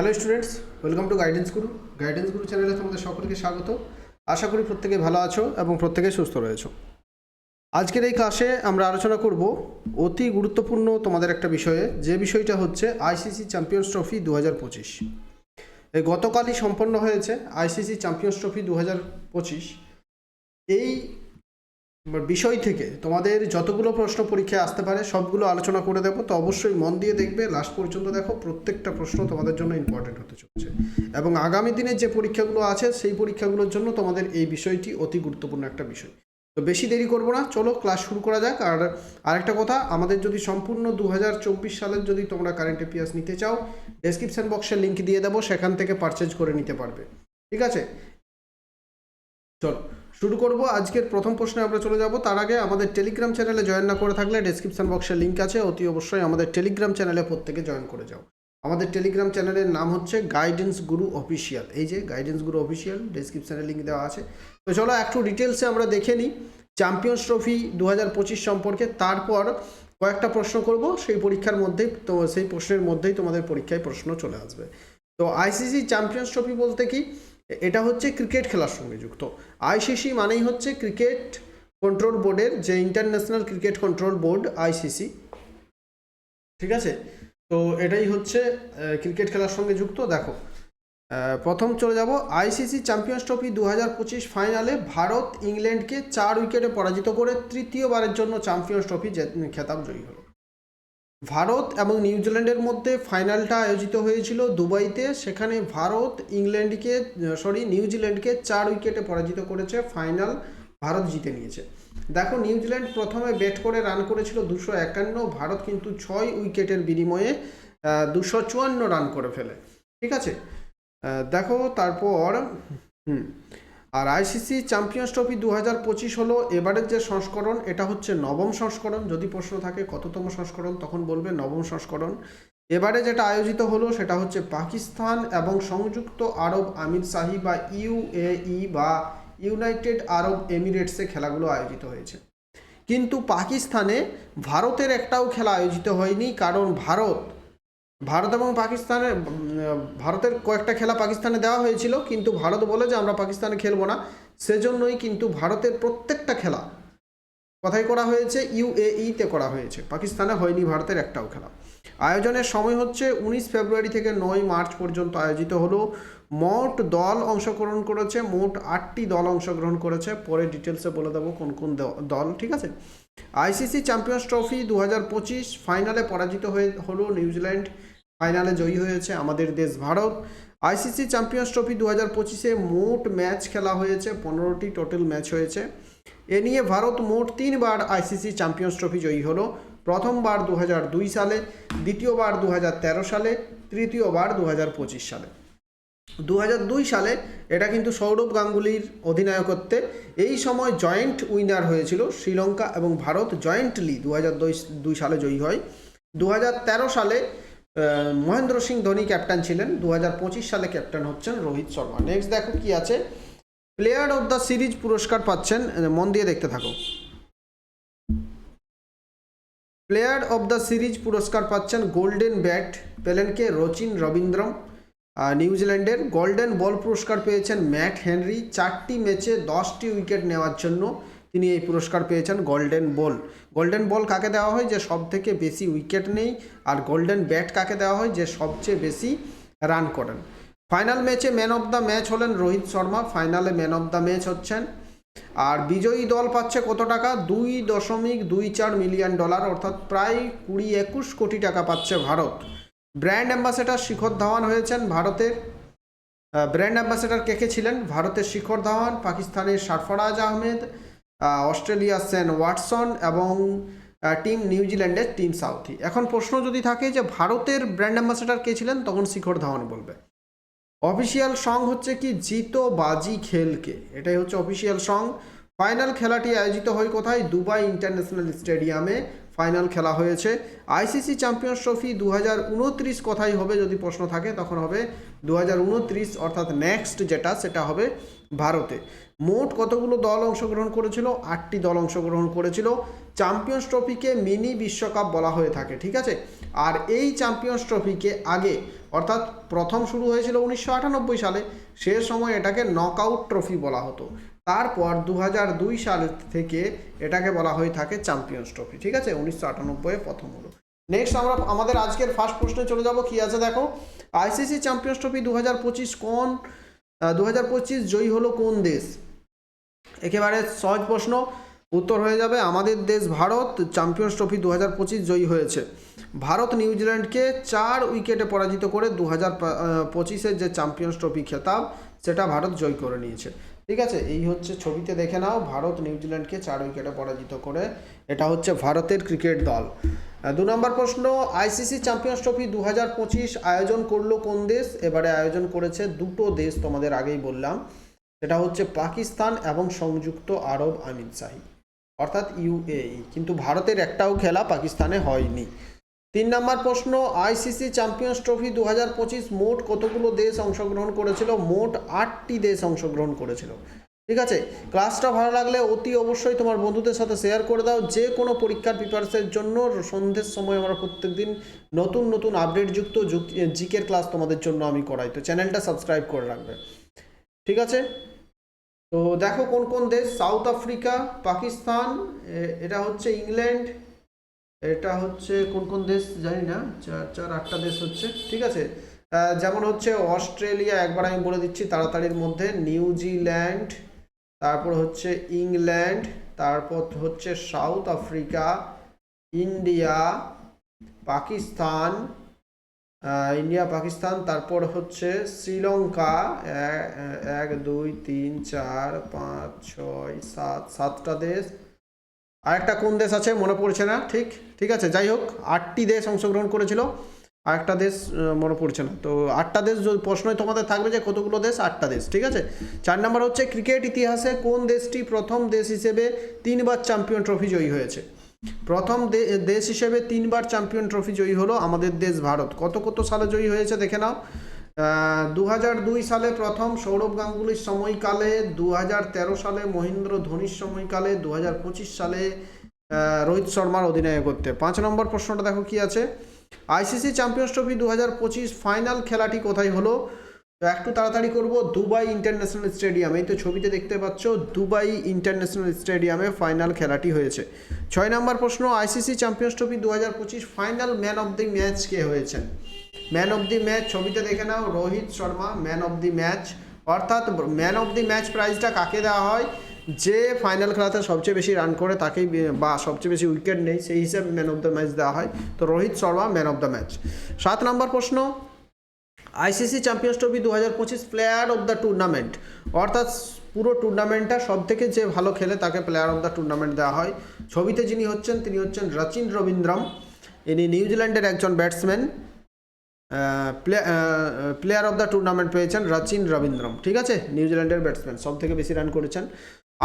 Hello students welcome to Guidance Guru Guidance Guru চ্যানেলে তোমাদের সকলকে স্বাগত। আশা করি প্রত্যেকে ভালো আছো এবং প্রত্যেকে সুস্থ রয়েছো। আজকের এই ক্লাসে আমরা আলোচনা করব অতি গুরুত্বপূর্ণ তোমাদের একটা বিষয়ে, যে বিষয়টা হচ্ছে আইসিসি চ্যাম্পিয়ন্স ট্রফি দু হাজার পঁচিশ। এই গতকালই সম্পন্ন হয়েছে আইসিসি চ্যাম্পিয়ন্স ট্রফি দু হাজার পঁচিশ। এই বিষয় থেকে তোমাদের যতগুলো প্রশ্ন পরীক্ষায় আসতে পারে, সবগুলো আলোচনা করে দেবো। তো অবশ্যই মন দিয়ে দেখবে লাস্ট পর্যন্ত দেখো, প্রত্যেকটা প্রশ্ন তোমাদের জন্য ইম্পর্টেন্ট হতে চলেছে। এবং আগামী দিনে যে পরীক্ষাগুলো আছে, সেই পরীক্ষাগুলোর জন্য তোমাদের এই বিষয়টি অতি গুরুত্বপূর্ণ একটা বিষয়। তো বেশি দেরি করব না, চলো ক্লাস শুরু করা যাক। আর আরেকটা কথা, আমাদের যদি সম্পূর্ণ দু হাজার চব্বিশ সালের যদি তোমরা কারেন্ট অ্যাফেয়ার্স নিতে চাও ডেসক্রিপশন বক্সের লিঙ্ক দিয়ে দেবো, সেখান থেকে পারচেজ করে নিতে পারবে। ঠিক আছে? চলো। শুরু করব। আজকের প্রথম প্রশ্নে আমরা চলে যাব। তার আগে আমাদের টেলিগ্রাম চ্যানেলে জয়েন না করে থাকলে ডেসক্রিপশন বক্সে লিঙ্ক আছে। অতি অবশ্যই আমাদের টেলিগ্রাম চ্যানেলে প্রত্যেকে জয়েন করে যাও। আমাদের টেলিগ্রাম চ্যানেলের নাম হচ্ছে গাইডেন্স গুরু অফিসিয়াল এই যে গাইডেন্স গুরু অফিসিয়াল ডেসক্রিপশনে লিঙ্ক দেওয়া আছে। তো চলো একটু ডিটেলসে আমরা দেখে নিই। চ্যাম্পিয়ন্স ট্রফি দু হাজার পঁচিশ সম্পর্কে। তারপর কয়েকটা প্রশ্ন করব। সেই পরীক্ষার মধ্যেই তো সেই প্রশ্নের মধ্যেই তোমাদের পরীক্ষায় প্রশ্ন চলে আসবে। তো আইসিসি চ্যাম্পিয়ন্স ট্রফি বলতে কি? এটা হচ্ছে ক্রিকেট খেলার সঙ্গে যুক্ত। আইসিসি মানেই হচ্ছে ক্রিকেট কন্ট্রোল বোর্ডের যে international cricket control board ICC ঠিক আছে? তো এটাই হচ্ছে ক্রিকেট খেলার সঙ্গে যুক্ত। দেখো প্রথম চলে যাব। আইসিসি চ্যাম্পিয়ন্স ট্রফি দু হাজার পঁচিশ ফাইনালে ভারত ইংল্যান্ডকে চার উইকেটে পরাজিত করে তৃতীয়বারের জন্য চ্যাম্পিয়ন্স ট্রফি খেতাব জয়ী হলো। ভারত এবং নিউজিল্যান্ডের মধ্যে ফাইনালটা আয়োজিত হয়েছিল দুবাইতে। সেখানে ভারত ইংল্যান্ডকে, সরি নিউজিল্যান্ডকে চার উইকেটে পরাজিত করেছে। ফাইনাল ভারত জিতে নিয়েছে। দেখো নিউজিল্যান্ড প্রথমে ব্যাট করে রান করেছিল দুশো একান্ন। ভারত কিন্তু ছয় উইকেটের বিনিময়ে দুশো চুয়ান্ন রান করে ফেলে। ঠিক আছে? দেখো, তারপর, হুম আর আইসিসি চ্যাম্পিয়ন্স ট্রফি দু হাজার পঁচিশ হলো এবারের যে সংস্করণ, এটা হচ্ছে নবম সংস্করণ। যদি প্রশ্ন থাকে কততম সংস্করণ, তখন বলবে নবম সংস্করণ। এবারে যেটা আয়োজিত হলো সেটা হচ্ছে পাকিস্তান এবং সংযুক্ত আরব আমির শাহি বা ইউএই বা ইউনাইটেড আরব এমিরেটসে খেলাগুলো আয়োজিত হয়েছে। কিন্তু পাকিস্তানে ভারতের একটাও খেলা আয়োজিত হয়নি, কারণ ভারত ভারত এবং পাকিস্তানের ভারতের কয়েকটা খেলা পাকিস্তানে দেওয়া হয়েছিল, কিন্তু ভারত বলে যে আমরা পাকিস্তানে খেলব না, সেজন্যই কিন্তু ভারতের প্রত্যেকটা খেলা কথাই করা হয়েছে? ইউএইতে করা হয়েছে। পাকিস্তানে হয়নি ভারতের একটাও খেলা। আয়োজনের সময় হচ্ছে উনিশ ফেব্রুয়ারি থেকে নয় মার্চ পর্যন্ত আয়োজিত হলো। মোট দল অংশগ্রহণ করেছে, মোট আটটি দল অংশগ্রহণ করেছে। পরে ডিটেলসে বলে দেবো কোন কোন দল, ঠিক আছে? আইসিসি চ্যাম্পিয়ন্স ট্রফি দু হাজার পঁচিশ ফাইনালে পরাজিত হয়ে হলো নিউজিল্যান্ড। ফাইনালে জয়ী হয়েছে আমাদের দেশ ভারত। আইসিসি চ্যাম্পিয়ন্স ট্রফি দু হাজার পঁচিশে মোট ম্যাচ খেলা হয়েছে, পনেরোটি টোটাল ম্যাচ হয়েছে। এ নিয়ে ভারত মোট তিনবার আইসিসি চ্যাম্পিয়ন্স ট্রফি জয়ী হলো। প্রথমবার দু হাজার দুই সালে, দ্বিতীয়বার দু হাজার তেরো সালে, তৃতীয়বার দু হাজার পঁচিশ সালে। দু দুই সালে এটা কিন্তু সৌরভ গাঙ্গুলির অধিনায়কত্বে এই সময় জয়েন্ট উইনার হয়েছিল শ্রীলঙ্কা এবং ভারত জয়েন্টলি দু দুই সালে জয়ী হয়। দু হাজার তেরো সালে মহেন্দ্র সিং ধোনি ক্যাপ্টেন ছিলেন। দু হাজার পঁচিশ সালে ক্যাপ্টেন হচ্ছেন রোহিত শর্মা। নেক্সট দেখো কি আছে। প্লেয়ার অফ দ্য সিরিজ পুরস্কার পাচ্ছেন মন দিয়ে দেখতে থাকো। প্লেয়ার অফ দ্য সিরিজ পুরস্কার পাচ্ছেন গোল্ডেন ব্যাট পেলেন কে রচিন রবীন্দ্রম। নিউজিল্যান্ডের গোল্ডেন বল পুরস্কার পেয়েছেন ম্যাট হেনরি। চারটি ম্যাচে দশটি উইকেট নেওয়ার জন্য তিনি এই পুরস্কার পেয়েছেন গোল্ডেন বল। গোল্ডেন বল কাকে দেওয়া হয়? যে সব থেকে বেশি উইকেট নেই। আর গোল্ডেন ব্যাট কাকে দেওয়া হয়? যে সবচেয়ে বেশি রান করেন। ফাইনাল ম্যাচে ম্যান অফ দ্য ম্যাচ হলেন রোহিত শর্মা। ফাইনালে ম্যান অফ দ্য ম্যাচ হচ্ছেন। আর বিজয়ী দল পাচ্ছে কত টাকা? দুই দশমিক দুই চার মিলিয়ন ডলার, অর্থাৎ প্রায় কুড়ি একুশ কোটি টাকা পাচ্ছে ভারত। ব্র্যান্ড অ্যাম্বাসেডার শিখর ধাওয়ান হয়েছেন ভারতের। ব্র্যান্ড অ্যাম্বাসেডার কে কে ছিলেন? ভারতের শিখর ধাওয়ান পাকিস্তানের সারফরাজ আহমেদ আহ, অস্ট্রেলিয়ার সেন ওয়াটসন এবং টিম নিউজিল্যান্ডের টিম সাউথি। এখন প্রশ্ন যদি থাকে যে ভারতের ব্র্যান্ড অ্যাম্বাসেডার কে ছিলেন তখন শিখর ধাওয়ান বলবে। অফিসিয়াল সং হচ্ছে কি জিতো বাজি খেলকে এটাই হচ্ছে অফিসিয়াল সং। ফাইনাল খেলাটি আয়োজিত হয় কোথায়? দুবাই ইন্টারন্যাশনাল স্টেডিয়ামে। ফাইনাল খেলা হয়েছে। আইসিসি চ্যাম্পিয়ন্স ট্রফি দু কোথায় হবে যদি প্রশ্ন থাকে, তখন হবে দু হাজার উনত্রিশ, অর্থাৎ নেক্সট যেটা, সেটা হবে ভারতে। মোট কতগুলো দল অংশগ্রহণ করেছিল? আটটি দল অংশগ্রহণ করেছিল। চ্যাম্পিয়ন্স ট্রফিকে মিনি বিশ্বকাপ বলা হয়ে থাকে, ঠিক আছে? আর এই চ্যাম্পিয়ন্স ট্রফিকে আগে, অর্থাৎ প্রথম শুরু হয়েছিল উনিশশো আটানব্বই সালে, সে সময় এটাকে নকআউট ট্রফি বলা হতো। তারপর দু দুই সাল থেকে এটাকে বলা হয়ে থাকে চ্যাম্পিয়ন্স ট্রফি, ঠিক আছে? উনিশশো আটানব্বইয়ে প্রথম হলো। নেক্সট আমরা, আমাদের আজকের ফার্স্ট প্রশ্নে চলে যাব, কি আছে দেখো? আইসিসি চ্যাম্পিয়ন্স ট্রফি দু হাজার পঁচিশ কোন দু হাজার পঁচিশ জয়ী হলো কোন দেশ? একেবারে সহজ প্রশ্ন, উত্তর হয়ে যাবে আমাদের দেশ ভারত, চ্যাম্পিয়ন্স ট্রফি দু হাজার পঁচিশ জয়ী হয়েছে। ভারত নিউজিল্যান্ডকে চার উইকেটে পরাজিত করে দু হাজার পঁচিশের যে চ্যাম্পিয়ন্স ট্রফি খেতাব, সেটা ভারত জয় করে নিয়েছে। ঠিক আছে? এই হচ্ছে ছবিতে দেখে নাও, ভারত নিউজিল্যান্ডকে চার উইকেটে পরাজিত করে। এটা হচ্ছে ভারতের ক্রিকেট দল। দু নম্বর প্রশ্ন, আইসিসি চ্যাম্পিয়ন্স ট্রফি দু হাজার পঁচিশ আয়োজন করল কোন দেশ? এবারে আয়োজন করেছে দুটো দেশ তোমাদের আগেই বললাম। সেটা হচ্ছে পাকিস্তান এবং সংযুক্ত আরব আমিরশাহী অর্থাৎ ইউএই কিন্তু ভারতের একটাও খেলা পাকিস্তানে হয়নি। তিন নম্বর প্রশ্ন, আইসিসি চ্যাম্পিয়ন্স ট্রফি দু হাজার পঁচিশ মোট কতগুলো দেশ অংশগ্রহণ করেছিল? মোট আটটি দেশ অংশগ্রহণ করেছিল। ঠিক আছে, ক্লাসটা ভালো লাগলে অতি অবশ্যই তোমার বন্ধুদের সাথে শেয়ার করে দাও। যে কোনো পরীক্ষার প্রিপারেশনের জন্য সন্ধ্যের সময় আমরা প্রত্যেকদিন নতুন নতুন আপডেটযুক্ত জিকের ক্লাস তোমাদের জন্য আমি করাই। তো চ্যানেলটা সাবস্ক্রাইব করে রাখবে। ঠিক আছে? তো দেখো কোন কোন দেশ? সাউথ আফ্রিকা পাকিস্তান এটা হচ্ছে ইংল্যান্ড এটা হচ্ছে কোন কোন দেশ জানি না চার চার, আটটা দেশ হচ্ছে, ঠিক আছে? যেমন হচ্ছে অস্ট্রেলিয়া, একবার আমি বলে দিচ্ছি তাড়াতাড়ির মধ্যে নিউজিল্যান্ড তারপর হচ্ছে ইংল্যান্ড, তারপর হচ্ছে South Africa, India, Pakistan India, Pakistan, তারপর হচ্ছে শ্রীলঙ্কা এক, দুই, তিন, চার, পাঁচ, ছয়, সাত, সাতটা দেশ। আরেকটা কোন দেশ আছে? মনে পড়ছে না। ঠিক ঠিক আছে। যাই হোক, আটটি দেশ অংশগ্রহণ করেছিল। আরেকটা দেশ মনে পড়ছে না। তো আটটা দেশ প্রশ্নই তোমাদের থাকবে যে কতগুলো দেশ? আটটা দেশ। ঠিক আছে? চার নম্বর হচ্ছে ক্রিকেট ইতিহাসে কোন দেশটি প্রথম দেশ হিসেবে তিনবার চ্যাম্পিয়ন ট্রফি জয়ী হয়েছে? প্রথম দেশ হিসেবে তিনবার চ্যাম্পিয়ন ট্রফি জয়ী হলো আমাদের দেশ ভারত। কত কত সালে জয়ী হয়েছে দেখে নাও। দু হাজার দুই সালে প্রথম সৌরভ গাঙ্গুলির সময়কালে দু হাজার তেরো সালে মহেন্দ্র ধোনির সময়কালে দু হাজার পঁচিশ সালে রোহিত শর্মার অধিনায়কত্বে। পাঁচ নম্বর প্রশ্নটা দেখো কি আছে? আইসিসি চ্যাম্পিয়ন্স ট্রফি দু হাজার পঁচিশ ফাইনাল খেলাটি কোথায় হলো? তো একটু তাড়াতাড়ি করব, দুবাই ইন্টারন্যাশনাল স্টেডিয়াম। এই তো ছবিতে দেখতে পাচ্ছ, দুবাই ইন্টারন্যাশনাল স্টেডিয়ামে ফাইনাল খেলাটি হয়েছে। ছয় নম্বর প্রশ্ন, আইসিসি চ্যাম্পিয়ন্স ট্রফি দু হাজার পঁচিশ final man of the match কে হয়েছেন? ম্যান অফ দি ম্যাচ, ছবিতে দেখে নাও, Rohit Sharma, man of the match. অর্থাৎ ম্যান অফ দি ম্যাচ প্রাইজটা কাকে দেওয়া হয়? যে ফাইনাল খেলাতে সবচেয়ে বেশি রান করে, তাকেই বা সবচেয়ে বেশি উইকেট নেই সেই হিসেবে ম্যান অফ দ্য ম্যাচ দেওয়া হয়। তো Rohit Sharma, man of the match. সাত নম্বর প্রশ্ন আইসিসি চ্যাম্পিয়ন্স ট্রফি দু হাজার পঁচিশ প্লেয়ার অফ দ্য টুর্নামেন্ট। অর্থাৎ পুরো টুর্নামেন্টটা সব থেকে যে ভালো খেলে তাকে প্লেয়ার অফ দ্য টুর্নামেন্ট দেওয়া হয়। ছবিতে যিনি হচ্ছেন, তিনি হচ্ছেন রচিন রবীন্দ্রম। ইনি নিউজিল্যান্ডের একজন batsman. Player of the tournament পেয়েছেন রচিন রবীন্দ্রম। ঠিক আছে? নিউজিল্যান্ডের ব্যাটসম্যান সব থেকে বেশি রান করেছেন।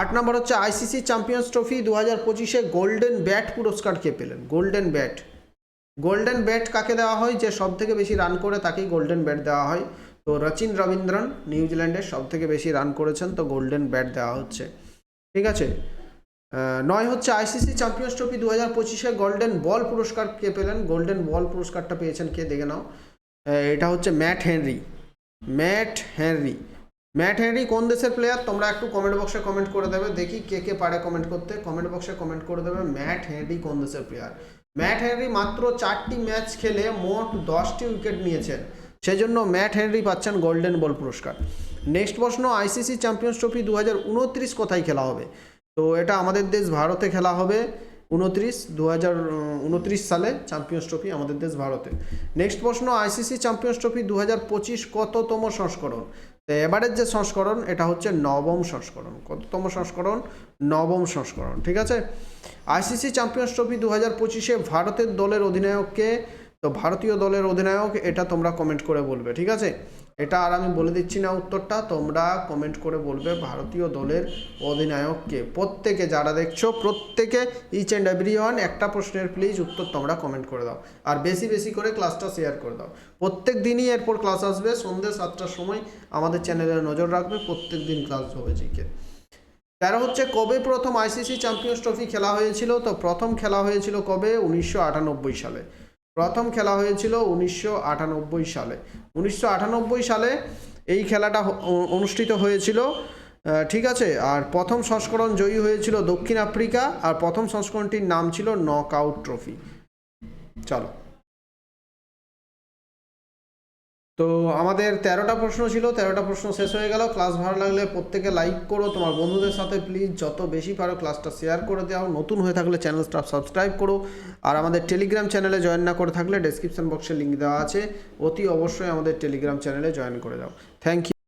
আট নম্বর হচ্ছে আইসিসি চ্যাম্পিয়ন্স ট্রফি দু হাজার পঁচিশে গোল্ডেন ব্যাট পুরস্কার কে পেলেন? Golden bat. গোল্ডেন ব্যাট কাকে দেওয়া হয়? যে সব থেকে বেশি রান করে তাকেই গোল্ডেন ব্যাট দেওয়া হয়। তো রচিন রবীন্দ্রন নিউজিল্যান্ডের সব থেকে বেশি রান করেছেন, তো গোল্ডেন ব্যাট দেওয়া হচ্ছে। ঠিক আছে? নয় হচ্ছে আইসিসি চ্যাম্পিয়ন্স ট্রফি দু হাজার পঁচিশে গোল্ডেন বল পুরস্কার কে পেলেন? গোল্ডেন বল পুরস্কারটা পেয়েছেন কে? দেখে নাও। এটা হচ্ছে Matt Henry. Matt Henry. Matt Henry কোন দেশের প্লেয়ার তোমরা একটু কমেন্ট বক্সে কমেন্ট করে দেবে। দেখি কে কে পারে কমেন্ট করতে। কমেন্ট বক্সে কমেন্ট করে দেবে ম্যাট হেনরি কোন দেশের প্লেয়ার ম্যাট হেনরি মাত্র চারটি ম্যাচ খেলে মোট দশটি উইকেট নিয়েছেন। সেজন্য ম্যাট হেনরি পাচ্ছেন গোল্ডেন বল পুরস্কার। নেক্সট প্রশ্ন, আইসিসি চ্যাম্পিয়ন্স ট্রফি দু হাজার উনত্রিশ কোথায় খেলা হবে? তো এটা আমাদের দেশ ভারতে খেলা হবে উনত্রিশ দু হাজার উনত্রিশ সালে চ্যাম্পিয়ন্স ট্রফি আমাদের দেশ ভারতে। নেক্সট প্রশ্ন, আইসিসি চ্যাম্পিয়ন্স ট্রফি দু হাজার পঁচিশ কততম সংস্করণ? তো এবারের যে সংস্করণ, এটা হচ্ছে নবম সংস্করণ, কততম সংস্করণ? নবম সংস্করণ, ঠিক আছে? আইসিসি চ্যাম্পিয়ন্স ট্রফি দু হাজার পঁচিশে ভারতের দলের অধিনায়ককে, তো ভারতীয় দলের অধিনায়ক, এটা তোমরা কমেন্ট করে বলবে, ঠিক আছে? এটা আর আমি বলে দিচ্ছি না উত্তরটা, তোমরা কমেন্ট করে বলবে ভারতীয় দলের অধিনায়ককে। প্রত্যেকে যারা দেখছ, প্রত্যেকে ইচ অ্যান্ড এভরি ওয়ান একটা প্রশ্নের প্লিজ উত্তর তোমরা কমেন্ট করে দাও। আর বেশি বেশি করে ক্লাসটা শেয়ার করে দাও। প্রত্যেক দিনই এরপর ক্লাস আসবে সন্ধ্যে সাতটার সময় আমাদের চ্যানেলে নজর রাখবে, প্রত্যেক দিন ক্লাস হবে জিকে তেরো হচ্ছে কবে প্রথম আইসিসি চ্যাম্পিয়ন্স ট্রফি খেলা হয়েছিল? তো প্রথম খেলা হয়েছিল কবে? উনিশশো আটানব্বই সালে। প্রথম খেলা হয়েছিল উনিশশো আটানব্বই সালে। উনিশশো আটানব্বই সালে এই খেলাটা অনুষ্ঠিত হয়েছিল। ঠিক আছে? আর প্রথম সংস্করণ জয়ী হয়েছিল দক্ষিণ আফ্রিকা, আর প্রথম সংস্করণটির নাম ছিল নক আউট ট্রফি। চলো। তো আমাদের তেরোটা প্রশ্ন ছিল, তেরোটা প্রশ্ন শেষ হয়ে গেল। ক্লাস ভালো লাগলে প্রত্যেকে লাইক করো। তোমার বন্ধুদের সাথে প্লিজ যত বেশি পারো ক্লাসটা শেয়ার করে দাও। নতুন হয়ে থাকলে চ্যানেলটা সাবস্ক্রাইব করো। আর আমাদের টেলিগ্রাম চ্যানেলে জয়েন না করে থাকলে ডেসক্রিপশন বক্সে লিঙ্ক দেওয়া আছে। অতি অবশ্যই আমাদের টেলিগ্রাম চ্যানেলে জয়েন করে দাও। Thank you